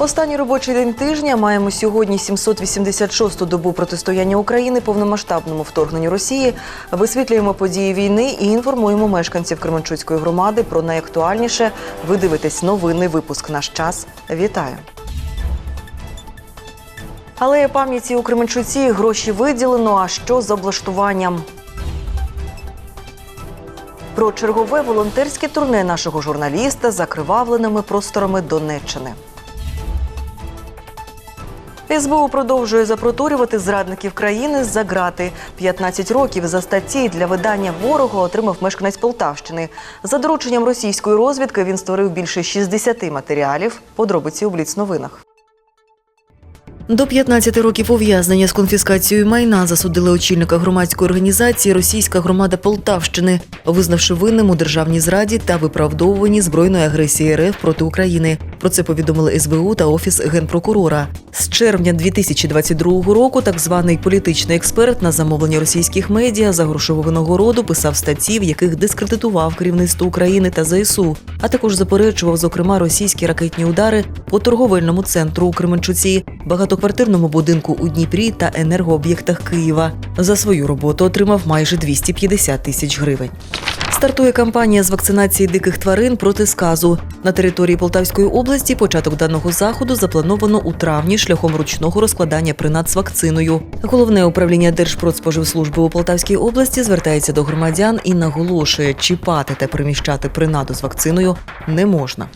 Останній робочий день тижня маємо сьогодні 786-ту добу протистояння України повномасштабному вторгненню Росії. Висвітлюємо події війни і інформуємо мешканців Кременчуцької громади про найактуальніше. Ви дивитесь новинний випуск наш час. Вітаю. Алея пам'яті у Кременчуці гроші виділено. А що з облаштуванням? Про чергове волонтерське турне нашого журналіста за кривавленими просторами Донеччини. СБУ продовжує запроторювати зрадників країни за грати. 15 років за статті для видання ворога отримав мешканець Полтавщини. За дорученням російської розвідки він створив більше 60 матеріалів. Подробиці у Бліц новинах. До 15 років ув'язнення з конфіскацією майна засудили очільника громадської організації Російська громада Полтавщини, визнавши винним у державній зраді та виправдовуванні збройної агресії РФ проти України. Про це повідомили СБУ та офіс генпрокурора. З червня 2022 року так званий політичний експерт на замовлення російських медіа за грошову винагороду писав статті, в яких дискредитував керівництво України та ЗСУ, а також заперечував, зокрема, російські ракетні удари по торговельному центру у Кременчуці, багатоквартирному будинку у Дніпрі та енергооб'єктах Києва. За свою роботу отримав майже 250 тисяч гривень. Стартує кампанія з вакцинації диких тварин проти сказу. На території Полтавської області початок даного заходу заплановано у травні шляхом ручного розкладання принад з вакциною. Головне управління Держпродспоживслужби у Полтавській області звертається до громадян і наголошує, чіпати та приміщати принаду з вакциною не можна.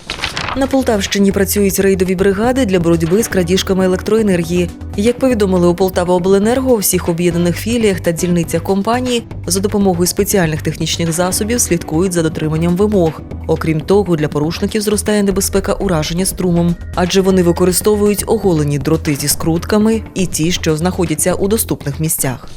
На Полтавщині працюють рейдові бригади для боротьби з крадіжками електроенергії. Як повідомили у Полтава-Обленерго, у всіх об'єднаних філіях та дільницях компанії за допомогою спеціальних технічних засобів слідкують за дотриманням вимог. Окрім того, для порушників зростає небезпека ураження струмом, адже вони використовують оголені дроти зі скрутками і ті, що знаходяться у доступних місцях.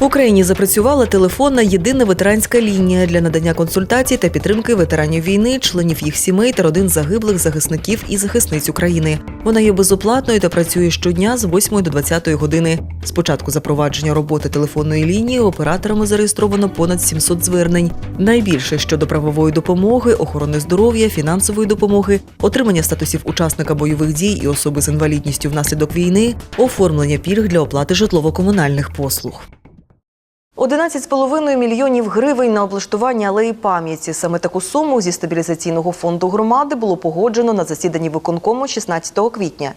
В Україні запрацювала телефонна єдина ветеранська лінія для надання консультацій та підтримки ветеранів війни, членів їх сімей та родин загиблих захисників і захисниць України. Вона є безоплатною та працює щодня з 8 до 20 години. З початку запровадження роботи телефонної лінії операторами зареєстровано понад 700 звернень. Найбільше щодо правової допомоги, охорони здоров'я, фінансової допомоги, отримання статусів учасника бойових дій і особи з інвалідністю внаслідок війни, оформлення пільг для оплати житлово-комунальних послуг. 11,5 мільйонів гривень на облаштування алеї пам'яті. Саме таку суму зі стабілізаційного фонду громади було погоджено на засіданні виконкому 16 квітня.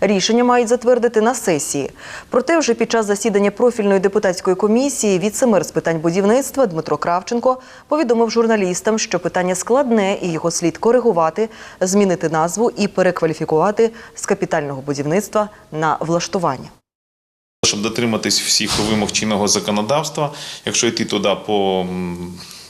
Рішення мають затвердити на сесії. Проте вже під час засідання профільної депутатської комісії віце-мер з питань будівництва Дмитро Кравченко повідомив журналістам, що питання складне і його слід коригувати, змінити назву і перекваліфікувати з капітального будівництва на влаштування. Щоб дотриматись всіх вимог чинного законодавства, якщо йти туди по,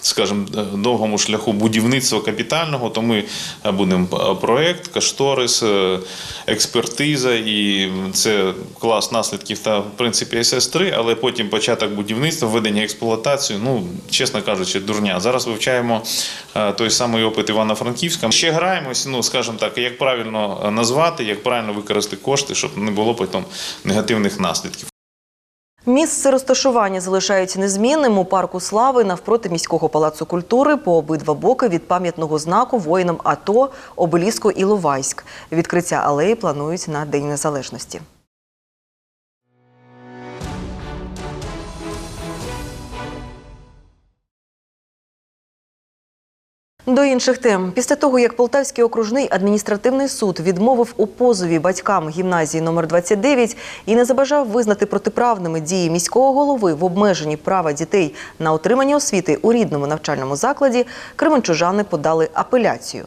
скажімо, довгому шляху будівництва капітального, то ми будемо проект, кошторис, е, експертиза, і це клас наслідків та в принципі СС-3, але потім початок будівництва, введення експлуатацію, ну, чесно кажучи, дурня. Зараз вивчаємо е, той самий опит Івано-Франківська. Ще граємось, ну, скажімо так, як правильно назвати, як правильно використати кошти, щоб не було потім негативних наслідків. Місце розташування залишається незмінним у парку слави навпроти міського палацу культури по обидва боки від пам'ятного знаку воїнам АТО Обеліско Ловайськ. Відкриття алеї планують на День Незалежності. До інших тем, після того як Полтавський окружний адміністративний суд відмовив у позові батькам гімназії номер 29 і не забажав визнати протиправними дії міського голови в обмеженні права дітей на отримання освіти у рідному навчальному закладі, кременчужани подали апеляцію.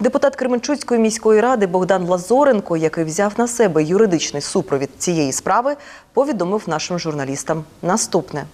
Депутат Кременчуцької міської ради Богдан Лазоренко, який взяв на себе юридичний супровід цієї справи, повідомив нашим журналістам наступне.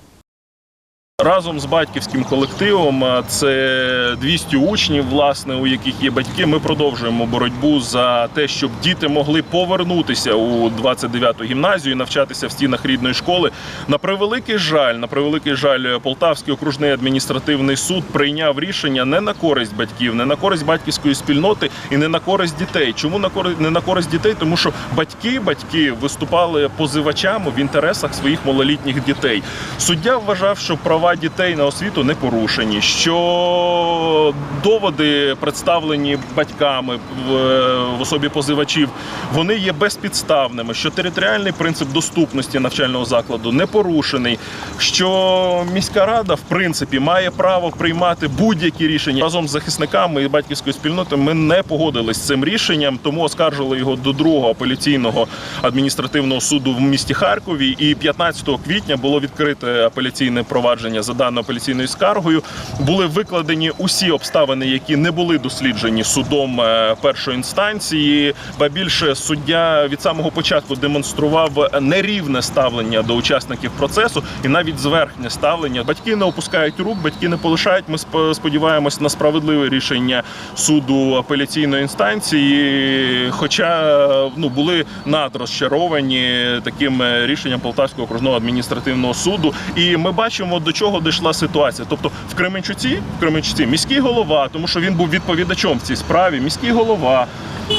Разом з батьківським колективом, це 200 учнів, власне, у яких є батьки. Ми продовжуємо боротьбу за те, щоб діти могли повернутися у 29-ту гімназію і навчатися в стінах рідної школи. На превеликий жаль, на превеликий жаль, Полтавський окружний адміністративний суд прийняв рішення не на користь батьків, не на користь батьківської спільноти і не на користь дітей. Чому на користь не на користь дітей? Тому що батьки, батьки виступали позивачами в інтересах своїх малолітніх дітей. Суддя вважав, що права права дітей на освіту не порушені, що доводи, представлені батьками в, в особі позивачів, вони є безпідставними, що територіальний принцип доступності навчального закладу не порушений, що міська рада, в принципі, має право приймати будь-які рішення разом з захисниками і батьківською спільнотою. Ми не погодились з цим рішенням, тому оскаржили його до другого апеляційного адміністративного суду в місті Харкові. І 15 квітня було відкрите апеляційне провадження за даною апеляційною скаргою. Були викладені усі обставини, які не були досліджені судом е, першої інстанції. Ба більше суддя від самого початку демонстрував нерівне ставлення до учасників процесу і навіть зверхнє ставлення. Батьки не опускають рук, батьки не полишають. Ми сп- сподіваємось на справедливе рішення суду апеляційної інстанції. Хоча ну були надрозчаровані таким рішенням Полтавського окружного адміністративного суду. І ми бачимо, до чого дійшла ситуація. Тобто в Кременчуці, в Кременчуці міський голова, тому що він був відповідачом в цій справі, міський голова,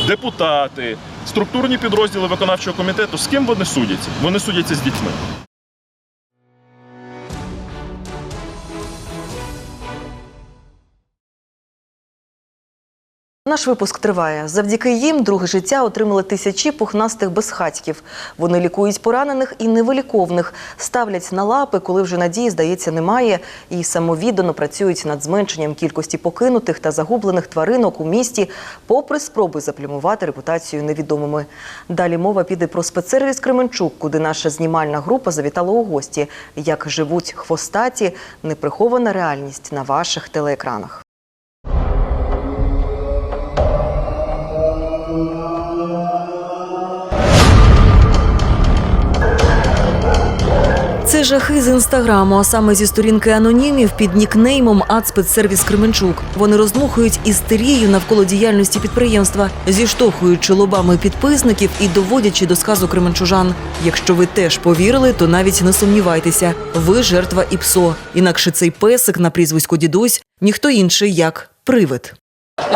депутати, структурні підрозділи виконавчого комітету. З ким вони судяться? Вони судяться з дітьми. Наш випуск триває. Завдяки їм друге життя отримали тисячі пухнастих безхатьків. Вони лікують поранених і невиліковних, ставлять на лапи, коли вже надії, здається, немає, і самовіддано працюють над зменшенням кількості покинутих та загублених тваринок у місті, попри спроби заплямувати репутацію невідомими. Далі мова піде про спецсервіс Кременчук, куди наша знімальна група завітала у гості. Як живуть хвостаті, неприхована реальність на ваших телеекранах. Це жахи з інстаграму, а саме зі сторінки анонімів під нікнеймом «Ацспецсервіс Кременчук. Вони роздмухують істерію навколо діяльності підприємства, зіштовхуючи лобами підписників і доводячи до сказу кременчужан. Якщо ви теж повірили, то навіть не сумнівайтеся, ви жертва ІПСО. Інакше цей песик на прізвисько дідусь ніхто інший як привид.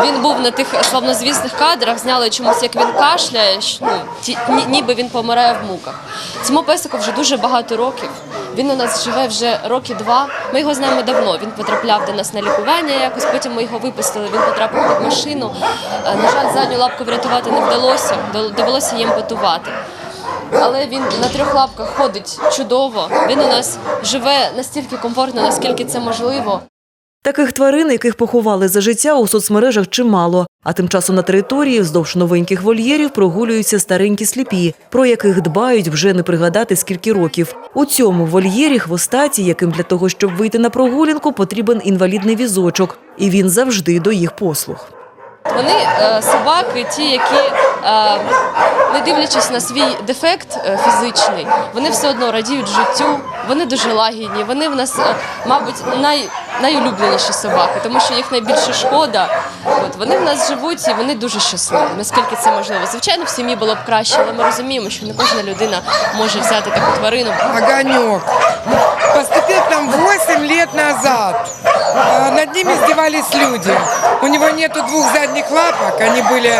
Він був на тих славнозвісних кадрах, зняли чомусь, як він кашляє, ну, ті- ні- ніби він помирає в муках. Цьому песику вже дуже багато років. Він у нас живе вже роки два. Ми його знаємо давно. Він потрапляв до нас на лікування якось, потім ми його випустили, він потрапив під машину. Е, На жаль, задню лапку врятувати не вдалося, довелося їм потувати. Але він на трьох лапках ходить чудово. Він у нас живе настільки комфортно, наскільки це можливо. Таких тварин, яких поховали за життя, у соцмережах чимало. А тим часом на території вздовж новеньких вольєрів прогулюються старенькі сліпі, про яких дбають вже не пригадати скільки років. У цьому вольєрі хвостаті, яким для того, щоб вийти на прогулянку, потрібен інвалідний візочок, і він завжди до їх послуг. Вони е, собаки, ті, які, е, не дивлячись на свій дефект е, фізичний, вони все одно радіють життю, вони дуже лагідні, вони в нас, е, мабуть, най, найулюбленіші собаки, тому що їх найбільше шкода. От, вони в нас живуть і вони дуже щасливі, наскільки це можливо. Звичайно, в сім'ї було б краще, але ми розуміємо, що не кожна людина може взяти таку тварину. Огонек. Поступил к нам 8 лет назад. Э, Над ним издевались люди. У него нету двух задних лапок, они были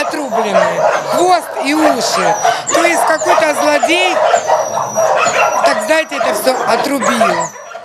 отрублены. Хвост и уши. То есть какой-то злодей, так знаете, это все отрубил.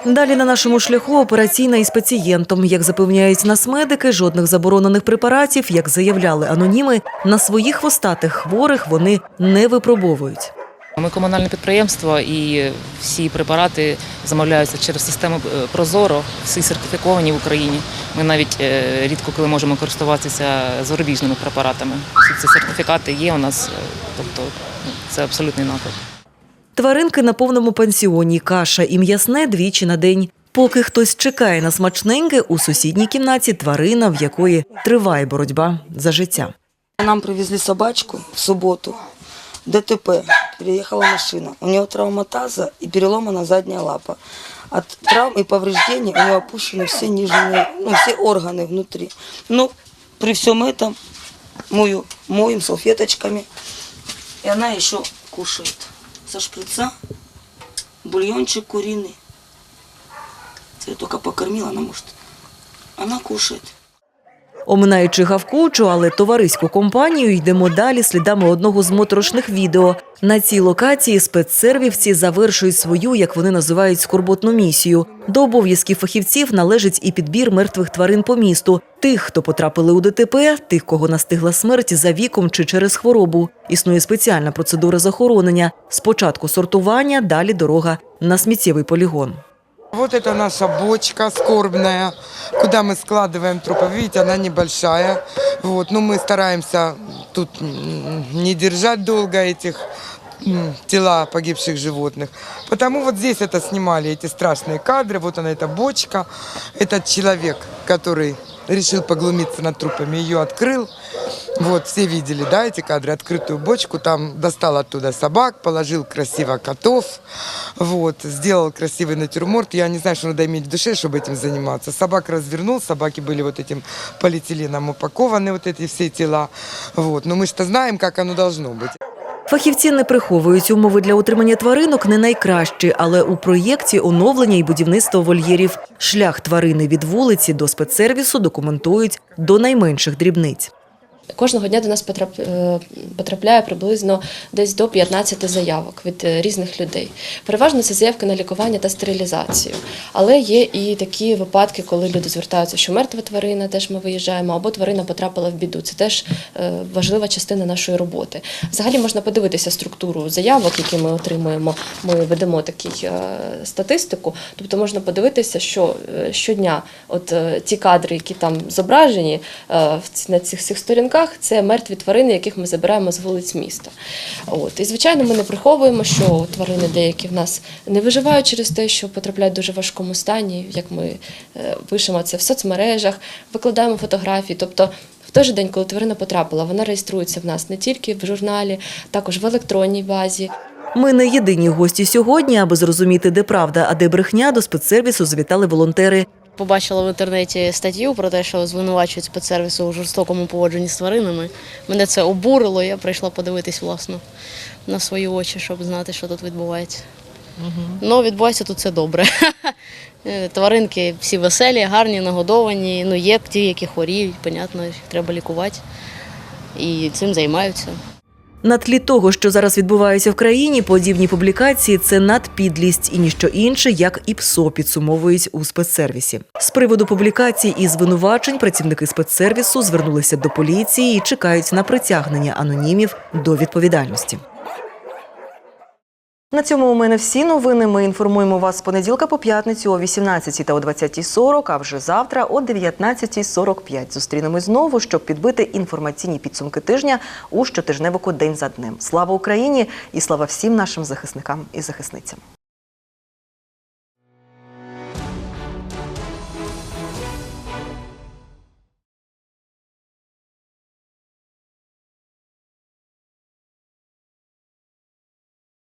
Далі на нашому шляху операційна із пацієнтом. Як запевняють нас медики, жодних заборонених препаратів, як заявляли аноніми, на своїх хвостатих хворих вони не випробовують. Ми комунальне підприємство і всі препарати замовляються через систему е, Прозоро, всі сертифіковані в Україні. Ми навіть е, рідко коли можемо користуватися зарубіжними препаратами. Всі ці сертифікати є у нас, е, тобто ну, це абсолютний наклад. Тваринки на повному пансіоні, каша і м'ясне двічі на день. Поки хтось чекає на смачненьке, у сусідній кімнаті тварина, в якої триває боротьба за життя. Нам привезли собачку в субботу. ДТП. Переехала машина. У нее травма таза и переломана задняя лапа. От травм и повреждений у нее опущены все нижние, ну, все органы внутри. Но при всем этом мою, моем салфеточками. И она еще кушает. Со шприца бульончик куриный. Я только покормила, она может. Она кушает. Оминаючи гавкучу, але товариську компанію, йдемо далі слідами одного з моторошних відео. На цій локації спецсервівці завершують свою, як вони називають, скорботну місію. До обов'язків фахівців належить і підбір мертвих тварин по місту. Тих, хто потрапили у ДТП, тих, кого настигла смерть за віком чи через хворобу. Існує спеціальна процедура захоронення. Спочатку сортування, далі дорога на сміттєвий полігон. Вот это наша бочка скорбная, куда мы складываем трупы. Видите, она небольшая. Вот, но мы стараемся тут м, не держать долго этих м, тела погибших животных. Потому вот здесь это снимали, эти страшные кадры. Вот она, эта бочка. Этот человек, который решил поглумиться над трупами, ее открыл. Вот, все видели, да, эти кадры, открытую бочку, там достал оттуда собак, положил красиво котов, вот, сделал красивый натюрморт. Я не знаю, что надо иметь в душе, чтобы этим заниматься. Собак развернул, собаки были вот этим полиэтиленом упакованы, вот эти все тела, вот. Но мы что знаем, как оно должно быть. Фахівці не приховують умови для утримання тваринок не найкращі, але у проєкті оновлення і будівництво вольєрів. Шлях тварини від вулиці до спецсервісу документують до найменших дрібниць. Кожного дня до нас е, потрапляє приблизно десь до 15 заявок від е, різних людей. Переважно це заявки на лікування та стерилізацію. Але є і такі випадки, коли люди звертаються, що мертва тварина, теж ми виїжджаємо, або тварина потрапила в біду. Це теж е, важлива частина нашої роботи. Взагалі можна подивитися структуру заявок, які ми отримуємо. Ми ведемо таку статистику. Тобто можна подивитися, що щодня, от ті кадри, які там зображені на цих всіх сторінках, це мертві тварини, яких ми забираємо з вулиць міста. От і звичайно, ми не приховуємо, що тварини деякі в нас не виживають через те, що потрапляють в дуже важкому стані, як ми е, пишемо це в соцмережах, викладаємо фотографії. Тобто в той же день, коли тварина потрапила, вона реєструється в нас не тільки в журналі, також в електронній базі. Ми не єдині гості сьогодні, аби зрозуміти, де правда, а де брехня, до спецсервісу завітали волонтери. Побачила в інтернеті статтю про те, що звинувачують спецсервіси у жорстокому поводженні з тваринами. Мене це обурило, я прийшла подивитись власно на свої очі, щоб знати, що тут відбувається. Ну, відбувається тут все добре. Тваринки всі веселі, гарні, нагодовані. Ну, є ті, які хворіють, понятно, їх треба лікувати. І цим займаються. На тлі того, що зараз відбувається в країні, подібні публікації це надпідлість і ніщо інше, як і ПСО підсумовують у спецсервісі. З приводу публікацій і звинувачень працівники спецсервісу звернулися до поліції і чекають на притягнення анонімів до відповідальності. На цьому у мене всі новини. Ми інформуємо вас з понеділка по п'ятницю о 18 та о 20.40, а вже завтра о 19.45. Зустрінемось знову, щоб підбити інформаційні підсумки тижня у щотижневику День за днем. Слава Україні і слава всім нашим захисникам і захисницям.